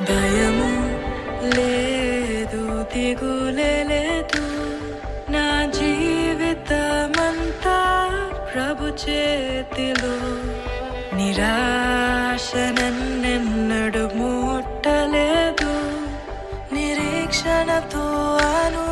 భయము లేదు దిగులేదు నా జీవితమంతా ప్రభు చేతిలో. నిరాశ నన్నెన్నడు ముట్టలేదు. నిరీక్షణతో అను